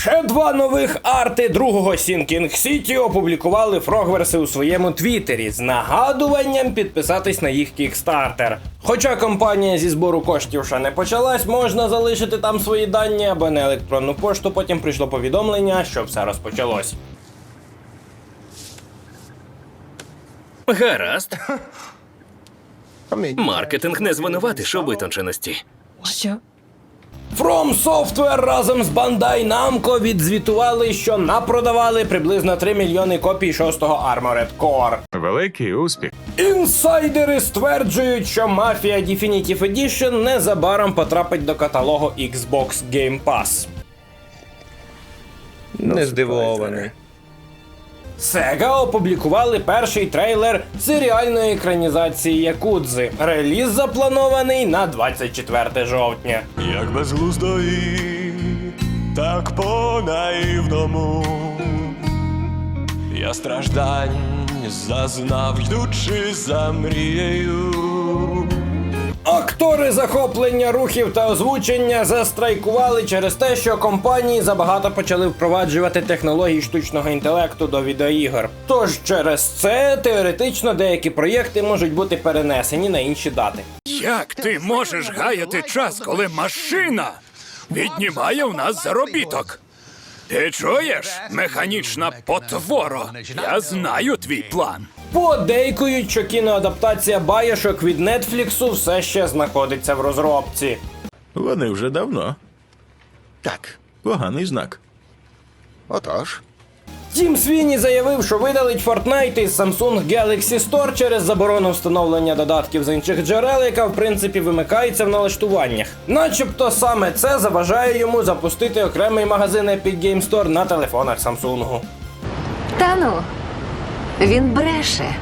Ще два нових арти другого Сінкінг Сіті опублікували фрогверси у своєму твіттері з нагадуванням підписатись на їх кікстартер. Хоча кампанія зі збору коштів ще не почалась, можна залишити там свої дані або на електронну пошту. Потім прийшло повідомлення, що все розпочалось. Гаразд. Маркетинг не звинуватиш у витонченості. Що? From Software разом з Bandai Namco відзвітували, що напродавали приблизно 3 мільйони копій 6-го Armored Core. Великий успіх. Інсайдери стверджують, що Mafia Definitive Edition незабаром потрапить до каталогу Xbox Game Pass. Не здивований. Sega опублікували перший трейлер серіальної екранізації Якудзи. Реліз запланований на 24 жовтня. Як безглуздо і так по-наївному Я страждань зазнав, йдучи за мрією. Актори захоплення рухів та озвучення застрайкували через те, що компанії забагато почали впроваджувати технології штучного інтелекту до відеоігор. Тож через це теоретично деякі проєкти можуть бути перенесені на інші дати. Як ти можеш гаяти час, коли машина віднімає у нас заробіток? Ти чуєш, механічна потворо? Я знаю твій план. Подейкують, що кіноадаптація байошок від Нетфліксу все ще знаходиться в розробці. Вони вже давно. Так. Поганий знак. Отож. Тім Свіні заявив, що видалить Fortnite із Samsung Galaxy Store через заборону встановлення додатків з інших джерел, яка в принципі вимикається в налаштуваннях. Начебто саме це заважає йому запустити окремий магазин Epic Game Store на телефонах Samsung. Та ну, він бреше.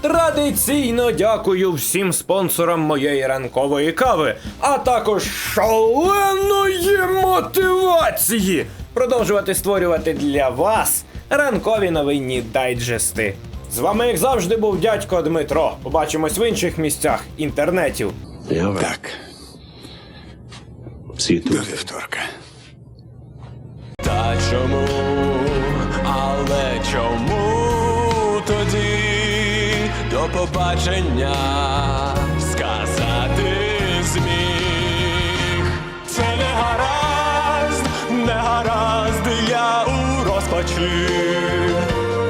Традиційно дякую всім спонсорам моєї ранкової кави, а також шаленої мотивації продовжувати створювати для вас ранкові новинні дайджести. З вами, як завжди, був дядько Дмитро. Побачимось в інших місцях інтернетів. Так. До вівторка. Та чому, побачення сказати зміг? Це не гаразд, не гаразд, я у розпачі.